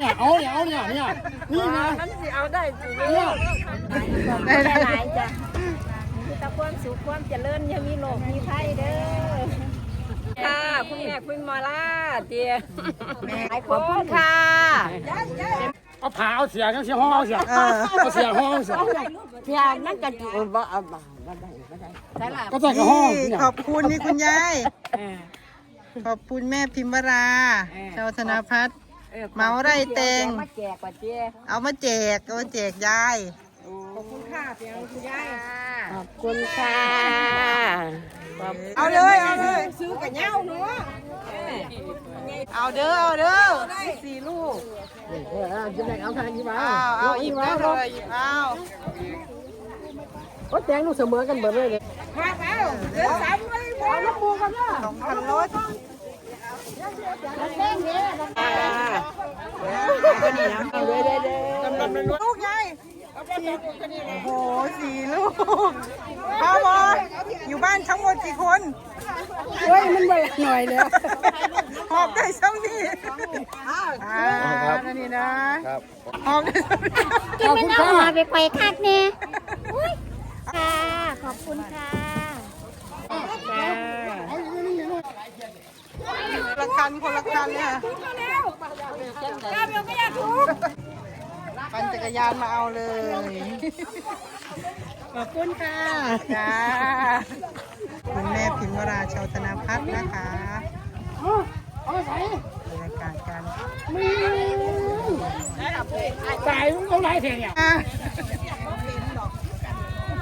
เนี่ยเอาเนี่ยเอาเนี่ยเนี่ยนี่ไงมันสิเอาได้สิเนี่ยได้หลายจ้ะมีแต่ความสุขความเจริญอยังมีโลกมีไพ่เด้อค่ะคุณแม่คุณหมอล่าเตียขอบคุณค่ะเอาผ่าเอาเสียกันเสียห้องเอาเสียเอาเสียห้องเอาเสียเสียนั่นก็จิบ่เอาบ่บ่ได้บ่ได้ใช่ล่ะก็ใส่กับห้องเนี่ยขอบคุณนี่คุณยายขอบคุณแม่พิมพ์วราชาวธนพัฒน์ เมาไร่เต็งมาแจกกว่าเจ๊เอามาแจกเอามาแจกยาย ขอบคุณค่ะเพียงคุณยายขอบคุณค่ะเอาเลยเอาเลยซื้อกับเงาเนาะเอาเด้อเอาเด้อสี่ลูกเออจะแบ่งเอาทางกี่บาทเอาเอาอีกแล้วเลยเอาก็แจ้งลูกเสมอกันเบิดเลยเลยมาแล้วเดี๋ยวสามไว้บ่ลูกปูกันเนาะสองพันรถ ลูกยายโอ้โหสี่ลูกพ่อบออยู่บ้านทั้งหมดกี่คนเฮ้ยมันเบิกหน่อยเลยหอบได้ซ้ำนี่อ่านั่นนี่นะหอบได้ซ้ำนี่กินไม่เอาหัวไปไกวคักเนี่ยค่ะขอบคุณค่ะ คนละ คันคนละคันเลยค่ะปั่นจักรยานมาเอาเลย ขอบคุณค่ะจ้าคุณแม่พิมพ์วราชาวธนาพัฒน์นะคะบรรยากาศการจ่ายมึงเอาไรเถอะเนี่ยอะ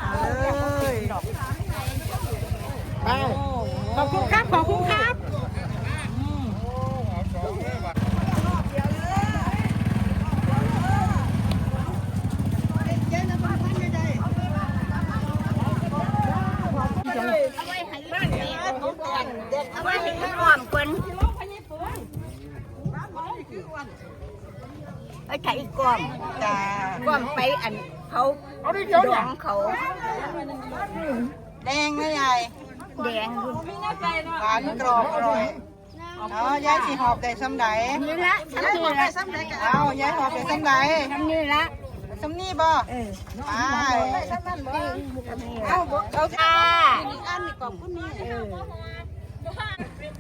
เอาเลยไปขอบคุณครับ ขอบคุณครับ เอาไว้ให้มันหอมก่อน ไอ้ไก่กล่อมจ้ากล่อมไปอันเขาเอาดิเดี๋ยวดเนี่อยงเขาแดงไหมยายแดงอยู่หวานกรอบอร่อยเอายายสีหอบได้ซ้ำไหนนี่ละทำนี่ละเอายายหอบได้ซ้ำไหนทำนี่ละซ้ำนี่บ่ไปเอาเอาค่ะ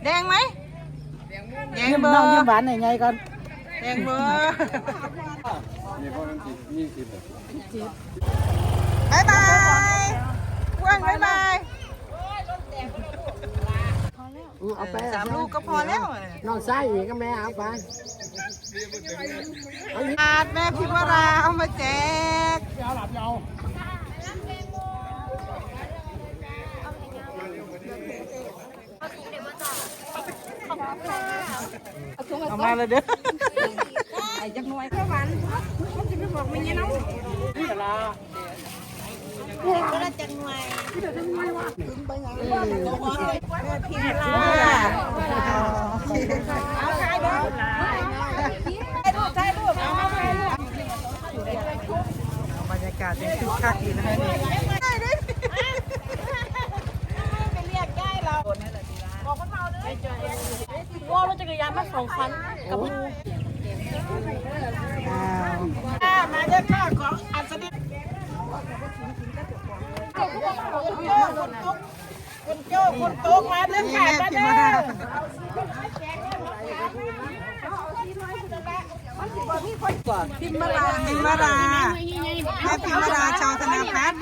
แดงไหมแดงเบอน้องยิ้มร์หวานยังไงกัน แดงเบอร์บายบายอ้วนบายบายเอาไปสามลูกก็พอแล้วน้องชายอีกก็แม่เอาไปอาดแม่พิมวรา เอามาแจกเอาหลับเอาเอามาเลยเด้อ ไอ้จักหน่วยเพื่อหวานมันจะไปบอกไม่ยังน้องนี่ละเอาใครบ้างถ่ายรูปถ่ายรูปเอามาถ่ายรูปบรรยากาศยังคึกคักอยู่นะคะนี่ว่ารถจักรยานมาสองคันกับ คุณโต๊ะมาเรื่องค่ะแม่พิมวราพิมวราพิมวราแม่พิมวราชาวธนาพัฒน์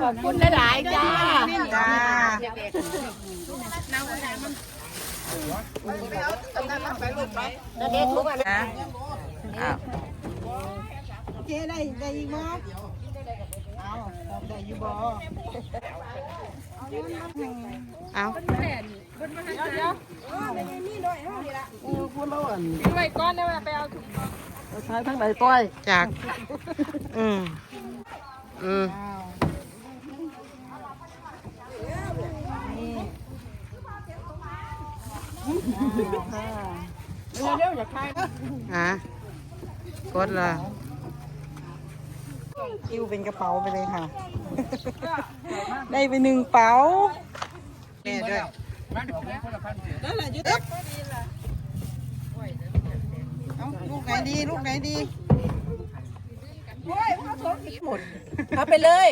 ขอบคุณหลายจ้าจ้าเด็กทุกอันนะอ้าวเจ๊ได้ได้อีกมั้ เอาไว้ก่อนได้เวลาไปเอาใช้ทั้งใบต้อยจาก อืมอืมเร็วๆอย่าคายฮะกดละ คิวเป็นกระเป๋าไปเลยค่ะ ได้ไปหนึ่งเป๋าแม่ด้วยกไหนดี ลูกไหนดีเอาไปเลย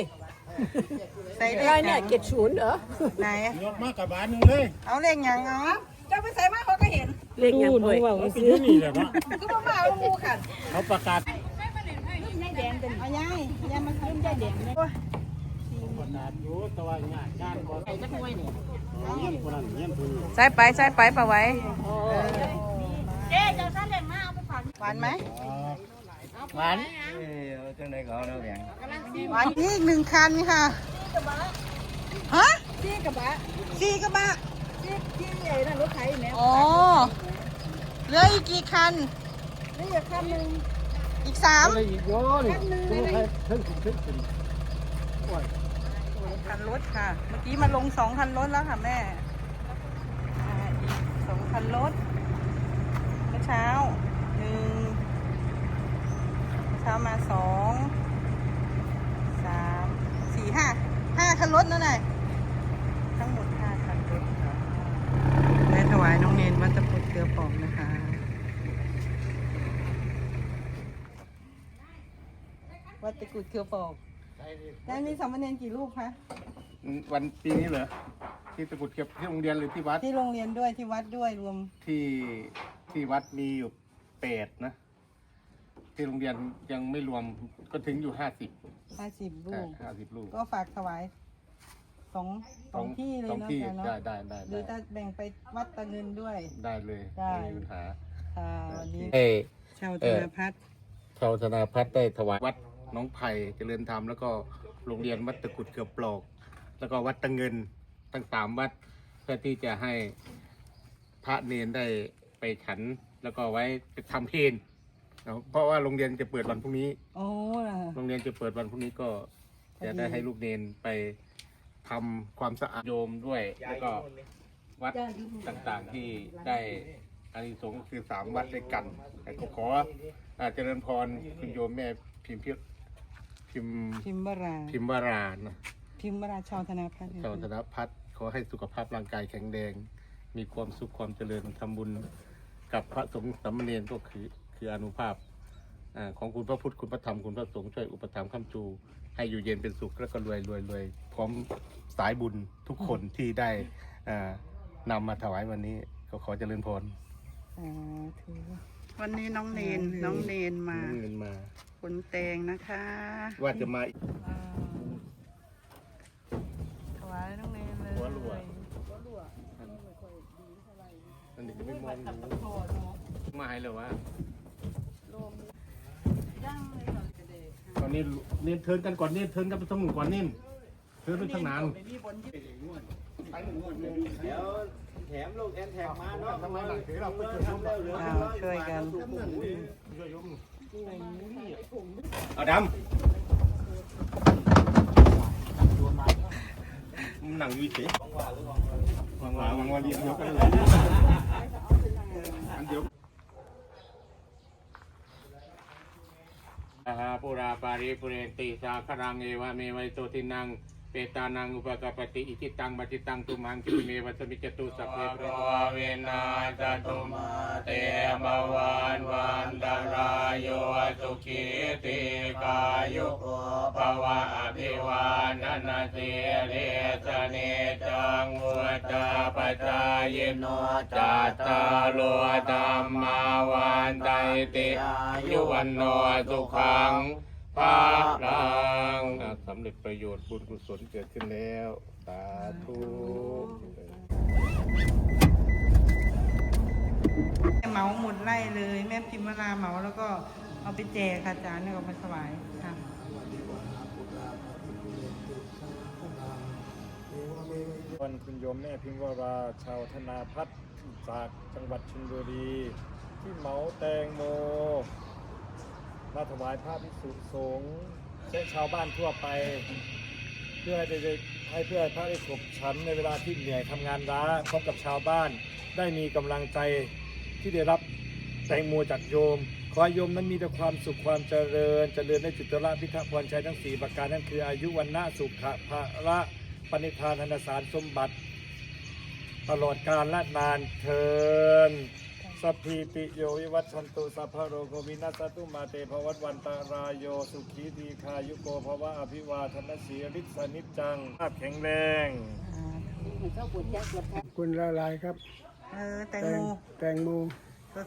ใส่เลอะไรขเนี่ยเจ็ดศูนย์เหรอไหนยกมากับบานหนึงเลย เอาเลขหยังเอาเจ้าไปใส่มาเขาก็เห็นเลขอย่างเลยเอาไปอยู่นี่แหละเนาะก็มาเอาลูกค่ะเขาประกาศ เอายายยายมาขึ้นยายแดงเลยประกาศอยู่แต่ว่าญาติญาติบ่ได้จักหน่วยนี่เงี้ยนคนนั้นเงี้ยนคนนี้ใส่ไปใส่ไปปะไว้หวานไหมหวานหวานนี่อีกหนึ่งคันค่ะฮะที่กระบะสี่กระบะที่ที่ใหญ่นั่นรถไถแม่อ๋อเหลืออีกกี่คันนี่อย่าคันหนึ่ง อีกสามอะไรอีกโยนี่คุณใครเพิ่งถึงเพิ่งถึงโอ้ยคันรถค่ะ เมื่อกี้มาลงสองคันรถแล้วค่ะแม่อ่าอีกสองคันรถเมื่อเช้าหนึ่งเช้ามาสองสามสี่ห้าห้าคันรถนั่นแหละทั้งหมดห้าคันรถค่ะและถวายน้องเนนวัดตะพุดเกลือป่องนะคะ วัดตะกุดเกลือปองได้มีสามเณรกี่รูปคะ วันปีนี้เหรอที่ตะกรุดเก็บที่โรงเรียนหรือที่วัด ที่โรงเรียนด้วยที่วัดด้วยรวม ที่ที่วัดมีอยู่แปดนะ ที่โรงเรียนยังไม่รวมก็ถึงอยู่ห้าสิบห้าสิบรูปห้าสิบลูก ก็ฝากถวายสองสองที่เลยสองเนาะที่อาจารย์เนาะได้ได้ได้หรือจะแบ่งไปวัดตะเงินด้วย ได้เลยได้ม่มีปัญหาค่ะวันนี้เอ้ชาวธนาพัฒน์ชาวธนาพัฒน์ได้ถวายวัดห น้องไผ่เจริญธรรมแล้วก็โรงเรียนวัดตะกรุดเกือบปลอก แล้วก็วัดตะเงินทั้งสามวัดเพื่อที่จะให้พระเนนได้ไปฉัน แล้วก็ไว้ทำเพลนเนาะเพราะว่าโรงเรียนจะเปิดวันพรุ่งนี้ โอ้ล่ะโรงเรียนจะเปิดวันพรุ่งนี้ก็จะได้ให้ลูกเนนไปทำความสะอาดโยมด้วย แล้วก็วัดต่างๆที่ได้อานิสงส์คือสามวัดด้วยกันแต่ก็ขออาเจริญพรคุณโยมแม่พิมพ์พิ พิมพ์พิมพ์วราพิมพ์วรานะพิมพ์วราชาวธนาพัฒน์เจ้าธนพัฒน์ขอให้สุขภาพร่างกายแข็งแรง มีความสุขความเจริญทำบุญ กับพระสงฆ์สามเณรก็คือคืออานุภาพอ่าของคุณพระพุทธคุณพระธรรมคุณพระสงฆ์ช่วยอุปถัมภ์ค้ำจู ให้อยู่เย็นเป็นสุขแล้วก็รวยรวยรวยพร้อมสายบุญทุกคนที่ได้อ่านำมาถวายวันนี้ก็ขอเจริญพรอ่าถือ วันนี้น้องเนนน้องเนนมา เงินมา ขนแตงนะคะว่าจะมาอีกอ่าถวายน้องเนนเลยหัวรัว อันนี้ก็ไม่มองดูมาให้เลยวะตอนนี้เน้นเทิร์นกันก่อนเน้นเทิร์นกันไปทางหนึ่งก่อนเน้นเทิร์นไปทางนั้นอ้าวช่ว ยกันเอาดำมันหนังอยูเฉยวางวางวางวางเรียงยกกันเลยอันเดียวอาหาปุราปาริปุเรนติสาครังเอวะเมวัยโตทินัง เปตานังอุปกปปติอิจิตังบัจิตังตุมังคิเมวัสมิจตุสัพเพปะวาเวนาจตุมาเตมวานวันดารายโยสุขีติกายุโกภวะอภิวานันเสเรสเนจังวุตาปจายโนจัตตาโลธรรมาวันไตติอายุวันโนสุขัง พาลังอะสำเร็จประโยชน์บุญกุศลเกิดขึ้นแล้ว สาธุเหมาหมดไร่เลย แม่พิมพ์วราเหมาแล้วก็เอาไปแจกค่ะอาจารย์เนี่ยเอามาถวายค่ะวันคุณโยมแม่พิมพ์วราชาวธนาพัฒน์จากจังหวัดชลบุรี ที่เหมาแตงโม มาถวายพระภิกษุสงฆ์และชาวบ้านทั่วไป เพื่อให้ได้ให้เพื่อให้พระได้ขบฉันในเวลาที่เหนื่อยทำงานร้าพร้อมกับชาวบ้าน ได้มีกำลังใจที่ได้รับแตงโมจากโยม ขอให้โยมนั้นมีแต่ความสุขความเจริญ เจริญในจิตระพิทักษ์พรชัยทั้งสี่ประการนั่นคืออายุวันนะสุขะภะระปณิธานธนสารสมบัติ ตลอดกาลและนานเทิน สัพพีติโยวิวัตชันตุสัพพะโรโควินัสตุมาเตภวัตวันตารายโยสุขีทีคายุโกภวะอภิวาทนสีริสนิจจังภาพแข็งแรงคุณละลายครับ เออแตงโมแตงโม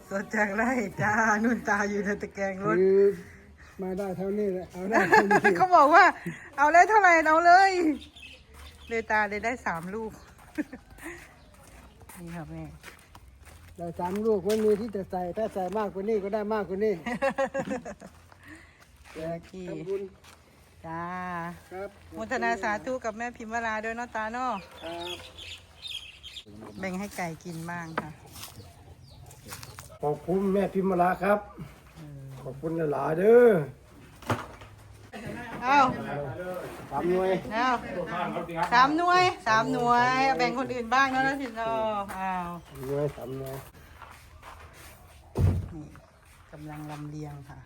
สดๆจากไร่จ้านุ่นตาอยู่ในตะแกรงรถคือมาได้เท่านี้แหละเอาได้เท่านี้เขาบอกว่า เอาเลยเท่าไหร่เอาเลยเลยตาเลยได้สามลูกนี่ค่ะแม่ แต่สามลูกไม่มีที่จะใส่ถ้าใส่มากกว่านี้ก็ได้มากกว่านี้แจกทำบุญจ้าครับโมทนาสาธุกับแม่พิมพ์วราด้วยเนาะตาเนาะครับแบ่งให้ไก่กินบ้างค่ะ ขอบคุณแม่พิมพ์ลาครับ ขอบคุณหลายๆเด้อ เอา สามหน่วยเอาสามหน่วยสามหน่วยเอาแบ่งคนอื่นบ้างเนาะนะสิเนาะอ้าวสามหน่วยสามหน่วยนี่กำลังลำเลียงค่ะ